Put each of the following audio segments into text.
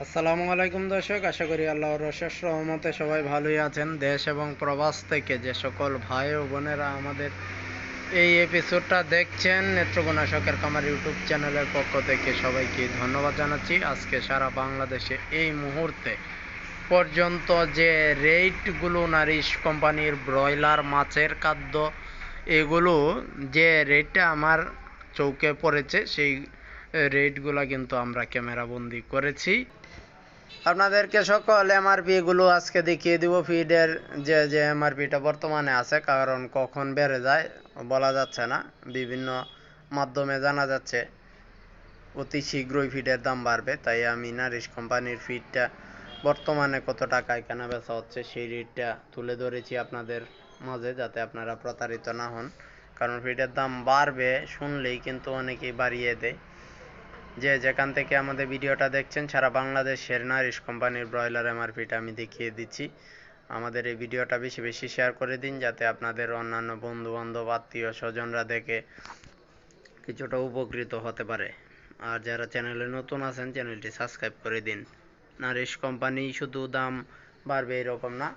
আসসালামু আলাইকুম দর্শক, আশা করি আল্লাহর অশেষ রহমতে সবাই ভালোই আছেন। দেশ এবং প্রবাস থেকে যে সকল ভাই ও বোনেরা আমাদের এই এপিসোডটা দেখছেন, নেত্রকোনা শখের কামার ইউটিউব চ্যানেলের পক্ষ থেকে সবাইকে ধন্যবাদ জানাচ্ছি। আজকে সারা বাংলাদেশে এই মুহূর্তে পর্যন্ত যে রেটগুলো নারিশ কোম্পানির ব্রয়লার, মাছের খাদ্য, এগুলো যে রেটটা আমার চৌকে পড়েছে, সেই রেটগুলো কিন্তু আমরা ক্যামেরা বন্দি করেছি। আপনাদেরকে সকল এমআরপি গুলো আজকে দেখিয়ে দিব ফিডের যে যে এমআরপিটা বর্তমানে আছে, কারণ কখন বেড়ে যায় বলা যাচ্ছে না। বিভিন্ন মাধ্যমে জানা যাচ্ছে, অতি শীঘ্রই ফিডের দাম বাড়বে, তাই আমি নারিশ কোম্পানির ফিডটা বর্তমানে কত টাকায় কেনা বেচা হচ্ছে সেই রেটটা তুলে ধরেছি আপনাদের মাঝে, যাতে আপনারা প্রতারিত না হন। কারণ ফিডের দাম বাড়বে শুনলেই কিন্তু অনেকেই বাড়িয়ে দেয়। যে যেখান থেকে আমাদের ভিডিওটা দেখছেন, সারা বাংলাদেশের নারিশ কোম্পানির ব্রয়লার এমআরপিটা আমি দেখিয়ে দিচ্ছি। আমাদের এই ভিডিওটা বেশি বেশি শেয়ার করে দিন, যাতে আপনাদের অন্যান্য বন্ধু বান্ধব আত্মীয় স্বজনরা দেখে কিছুটা উপকৃত হতে পারে। আর যারা চ্যানেলে নতুন আছেন, চ্যানেলটি সাবস্ক্রাইব করে দিন। নারিশ কোম্পানি শুধু দাম বাড়বে এরকম না,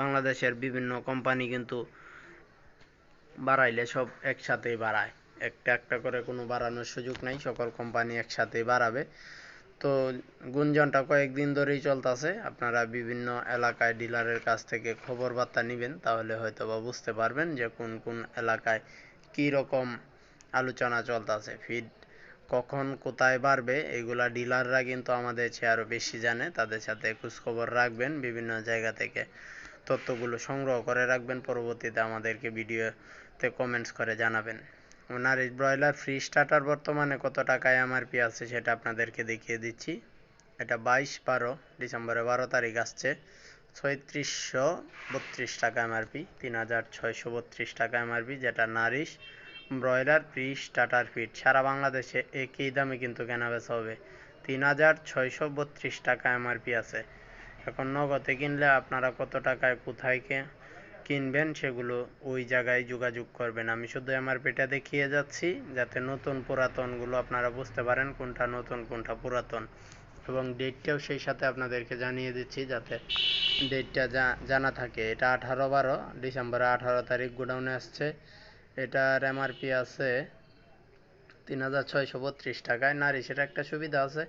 বাংলাদেশের বিভিন্ন কোম্পানি কিন্তু বাড়াইলে সব একসাথেই বাড়ায়। একটা একটা করে কোনো বাড়ানোর সুযোগ নাই, সকল কোম্পানি একসাথেই বাড়াবে। তো গুঞ্জনটা কয়েকদিন ধরেই চলতেছে, আপনারা বিভিন্ন এলাকায় ডিলারের কাছ থেকে খবর বার্তা নেবেন, তাহলে হয়তো বা বুঝতে পারবেন যে কোন কোন এলাকায় কী রকম আলোচনা চলতেছে ফিড কখন কোথায় বাড়বে, এগুলা ডিলাররা কিন্তু আমাদের চেয়ে আরও বেশি জানে, তাদের সাথে খোঁজখবর রাখবেন, বিভিন্ন জায়গা থেকে তথ্যগুলো সংগ্রহ করে রাখবেন, পরবর্তীতে আমাদেরকে ভিডিওতে কমেন্টস করে জানাবেন। ওনার এই ব্রয়লার ফ্রি স্টার্টার বর্তমানে কত টাকায় এমআরপি আছে সেটা আপনাদেরকে দেখিয়ে দিচ্ছি। এটা বাইশ বারো ডিসেম্বরে বারো তারিখ আসছে। ছয়ত্রিশশো বত্রিশ টাকা এমআরপি তিন হাজার ছয়শো বত্রিশ টাকা এমআরপি যেটা Nourish broiler free starter feed সারা বাংলাদেশে একই দামে কিন্তু কেনা বেচা হবে। তিন হাজার ছয়শো বত্রিশ টাকা এমআরপি আছে। এখন নগদে কিনলে আপনারা কত টাকায়, কোথায় কে কিনবেন, সেগুলো ওই জায়গায় যোগাযোগ করবেন। আমি শুধু এমআরপিটা দেখিয়ে যাচ্ছি, যাতে নতুন পুরাতনগুলো আপনারা বুঝতে পারেন কোনটা নতুন, কোনটা পুরাতন। এবং ডেটটাও সেই সাথে আপনাদেরকে জানিয়ে দিচ্ছি, যাতে ডেটটা জানা থাকে। এটা আঠারো বারো ডিসেম্বরে আঠারো তারিখ গোডাউনে আসছে। এটার এমআরপি আছে তিন হাজার ছয়শো বত্রিশ টাকায়। নারী সেটা একটা সুবিধা আছে,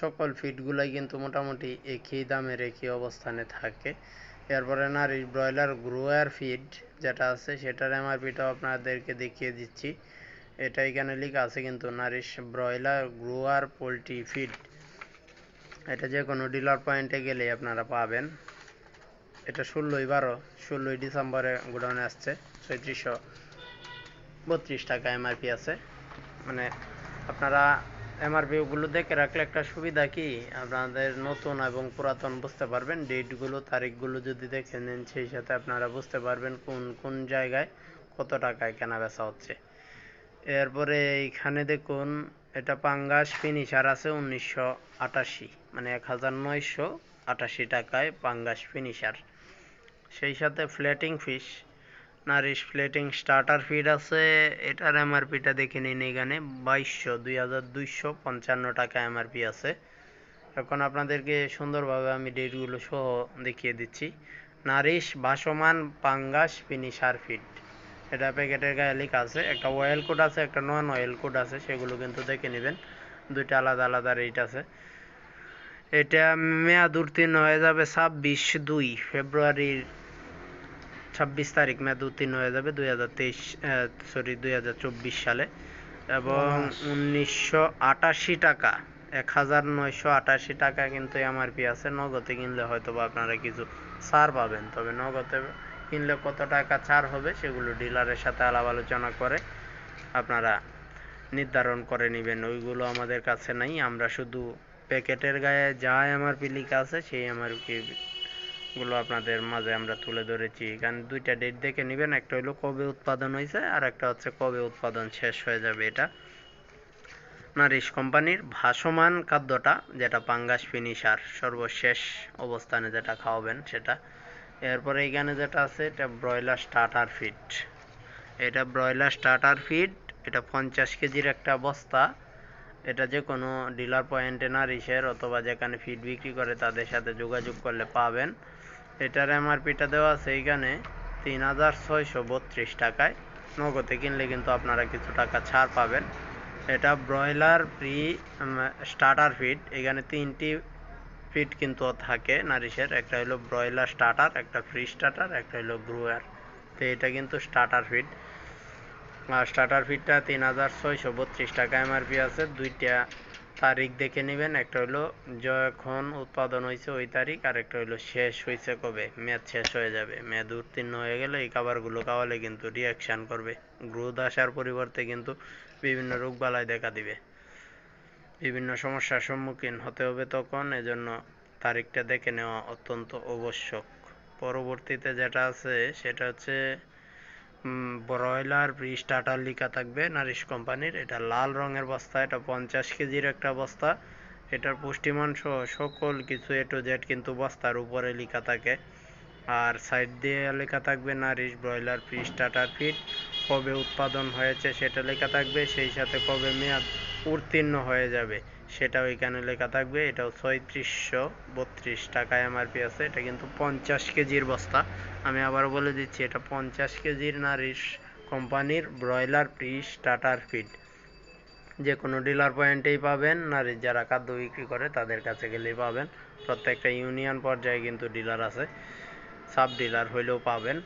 সকল ফিডগুলাই কিন্তু মোটামুটি একই দামের একই অবস্থানে থাকে। এরপরে নারীর ব্রয়লার গ্রোয়ার ফিড যেটা আছে, সেটার এমআরপিটাও আপনাদেরকে দেখিয়ে দিচ্ছি। এটা এখানে লেখা আছে কিন্তু Nourish broiler grower poultry feed. এটা যে কোনো ডিলার পয়েন্টে গেলেই আপনারা পাবেন। এটা ষোলোই বারো, ষোলোই ডিসেম্বরে গোডাউনে আসছে, ছয়ত্রিশশো বত্রিশ টাকা এমআরপি আছে। মানে আপনারা এমআরপিগুলো দেখে রাখলে একটা সুবিধা কি? আপনাদের নতুন এবং পুরাতন বুঝতে পারবেন। ডেটগুলো তারিখগুলো যদি দেখে নেন, সেই সাথে আপনারা বুঝতে পারবেন কোন কোন জায়গায় কত টাকায় কেনা বেচা হচ্ছে। এরপরে এইখানে দেখুন, এটা পাঙ্গাস ফিনিশার আছে উনিশশো আটাশি মানে এক হাজার নয়শো আটাশি টাকায় পাঙ্গাস ফিনিশার সেই সাথে floating fish Nourish floating starter feed আছে, এটার এমআরপিটা দেখে নিন এখানে, বাইশশো, দুই হাজার দুইশো পঞ্চান্ন টাকা এমআরপি আছে। এখন আপনাদেরকে সুন্দরভাবে আমি ডেটগুলো সহ দেখিয়ে দিচ্ছি। নারিশ, ভাসমান, পাঙ্গাস ফিনিশার ফিড এটা প্যাকেটের গায়ে লেখা আছে, একটা অয়েল কোড আছে, একটা নন অয়েল কোড আছে, সেগুলো কিন্তু দেখে নেবেন। দুইটা আলাদা আলাদা রেট আছে। এটা মেয়াদ উত্তীর্ণ হয়ে যাবে ছাব্বিশ দুই ফেব্রুয়ারির ছাব্বিশ তারিখ মেয়াদ উত্তীর্ণ হয়ে যাবে দুই হাজার তেইশ সরি দুই হাজার চব্বিশ সালে। এবং উনিশশো আটাশি টাকা এক হাজার নয়শো আটাশি টাকা কিন্তু এমআরপি আছে। নগদে কিনলে হয়তো বা আপনারা কিছু ছাড় পাবেন তবে নগদে কিনলে কত টাকা ছাড় হবে সেগুলো ডিলারের সাথে আলাপ আলোচনা করে আপনারা নির্ধারণ করে নেবেন। ওইগুলো আমাদের কাছে নাই আমরা শুধু প্যাকেটের গায়ে যা এমআরপি লেখা আছে সেই এমআরপি গুলো আপনাদের মাঝে আমরা তুলে ধরেছি। এখানে দুইটা ডেট দেখে নেবেন, একটা হলো কবে উৎপাদন হয়েছে আর একটা হচ্ছে কবে উৎপাদন শেষ হয়ে যাবে এটা। নারিশ কোম্পানির ভাসমান খাদ্যটা, যেটা পাঙ্গাস ফিনিশার সর্বশেষ অবস্থানে যেটা খাওয়াবেন সেটা। এরপরে এখানে যেটা আছে, এটা ব্রয়লার স্টার্টার ফিড এটা ব্রয়লার স্টার্টার ফিড এটা পঞ্চাশ কেজির একটা বস্তা। এটা যে কোনো ডিলার পয়েন্টে নারিশের অথবা যেখানে ফিড বিক্রি করে, তাদের সাথে যোগাযোগ করলে পাবেন। এটার এমআরপিটা দেওয়া আছে এইখানে তিন হাজার ছয়শো বত্রিশ টাকায়। নগদে কিনলে কিন্তু আপনারা কিছু টাকা ছাড় পাবেন। এটা ব্রয়লার প্রি স্টার্টার ফিড। এখানে তিনটি ফিড কিন্তু থাকে নারিশের। একটা হলো ব্রয়লার স্টার্টার, একটা ফ্রি স্টার্টার, একটা হলো গ্রোয়ার। তো এটা কিন্তু স্টার্টার ফিড। আর স্টার্টার ফিডটা তিন হাজার ছয়শো বত্রিশ টাকা এমআরপি আছে। দুইটা তারিখ দেখে নেবেন। একটা হলো যখন উৎপাদন হয়েছে ওই তারিখ, আর একটা হলো শেষ হয়েছে কবে? মেয়াদ শেষ হয়ে যাবে। মেয়াদ উত্তীর্ণ হয়ে গেলে এই খাবারগুলো খাওয়ালে কিন্তু রিয়াকশান করবে। গ্রোথ আসার পরিবর্তে কিন্তু বিভিন্ন রোগবালাই দেখা দিবে। বিভিন্ন সমস্যার সম্মুখীন হতে হবে তখন। এজন্য তারিখটা দেখে নেওয়া অত্যন্ত আবশ্যক। পরবর্তীতে যেটা আছে, সেটা হচ্ছে ব্রয়লার স্টার্টার লিখা থাকবে নারিশ কোম্পানির। এটা লাল রঙের বস্তা, এটা পঞ্চাশ কেজির একটা বস্তা। এটার পুষ্টিমান সহ সকল কিছু এ টু জেড কিন্তু বস্তার উপরে লেখা থাকে। আর সাইড দিয়ে লেখা থাকবে Nourish, broiler pre starter feed. কবে উৎপাদন হয়েছে সেটা লেখা থাকবে, সেই সাথে কবে মেয়াদ উত্তীর্ণ হয়ে যাবে। সেটাও এখানে লেখা থাকবে। এটাও ছয়ত্রিশশো বত্রিশ টাকা এমআরপি আছে। এটা কিন্তু পঞ্চাশ কেজির বস্তা। আমি আবার বলে দিচ্ছি, এটা পঞ্চাশ কেজির নারিশ কোম্পানির ব্রয়লার প্রি স্টার্টার ফিড। যে কোনো ডিলার পয়েন্টেই পাবেন। নারীর যারা খাদ্য বিক্রি করে, তাদের কাছে গেলেই পাবেন। প্রত্যেকটা ইউনিয়ন পর্যায়ে কিন্তু ডিলার আছে। সাব ডিলার হইলেও পাবেন।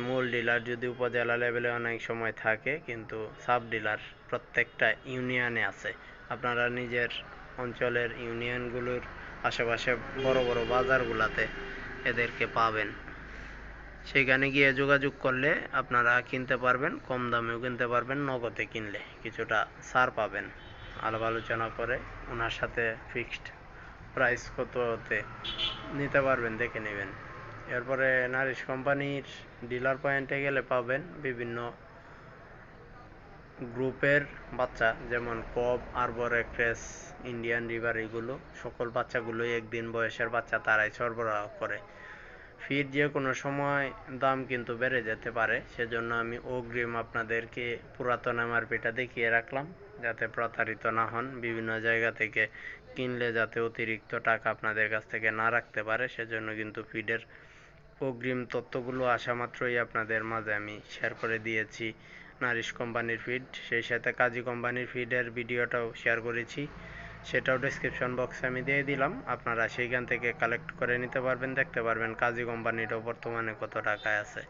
মূল ডিলার যদি উপজেলা লেভেলে অনেক সময় থাকে, কিন্তু সাব ডিলার প্রত্যেকটা ইউনিয়নে আছে। আপনারা নিজের অঞ্চলের ইউনিয়নগুলোর আশেপাশে বড় বড় বাজারগুলোতে এদেরকে পাবেন। সেখানে গিয়ে যোগাযোগ করলে আপনারা কিনতে পারবেন, কম দামেও কিনতে পারবেন, নগদে কিনলে কিছুটা ছাড় পাবেন। আলাপ আলোচনা করে ওনার সাথে ফিক্সড প্রাইস কত হতে নিতে পারবেন দেখে নেবেন। এরপরে নারিশ কোম্পানির ডিলার পয়েন্টে গেলে পাবেন বিভিন্ন গ্রুপের বাচ্চা, যেমন কব, আরবর এক্সপ্রেস, ইন্ডিয়ান রিভার, এগুলো, সকল বাচ্চাগুলোই একদিন বয়সের বাচ্চা, তারাই সরবরাহ করে। ফিড যে কোনো সময় দাম কিন্তু বেড়ে যেতে পারে, সেজন্য আমি অগ্রিম আপনাদেরকে পুরাতন এমআরপিটা দেখিয়ে রাখলাম, যাতে প্রতারিত না হন, বিভিন্ন জায়গা থেকে কিনলে যাতে অতিরিক্ত টাকা আপনাদের কাছ থেকে না রাখতে পারে, সেজন্য কিন্তু ফিডের অগ্রিম তথ্যগুলো আসা মাত্রই আপনাদের মাঝে আমি শেয়ার করে দিয়েছি। নারিশ কোম্পানির ফিড সেই সাথে কাজী কোম্পানির ফিডের ভিডিওটাও শেয়ার করেছি। সেটাও ডিসক্রিপশন বক্সে আমি দিয়ে দিলাম। আপনারা সেইখান থেকে কালেক্ট করে নিতে পারবেন, দেখতে পারবেন কাজী কোম্পানিটাও বর্তমানে কত টাকায় আছে।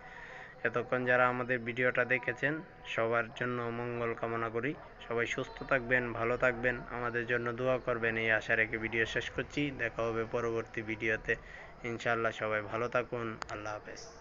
এতক্ষণ যারা আমাদের ভিডিওটা দেখেছেন, সবার জন্য মঙ্গল কামনা করি। সবাই সুস্থ থাকবেন, ভালো থাকবেন, আমাদের জন্য দোয়া করবেন। এই আশা রেখে ভিডিও শেষ করছি। দেখা হবে পরবর্তী ভিডিওতে। ইনশাআল্লাহ সবাই ভালো থাকুন। আল্লাহ হাফেজ।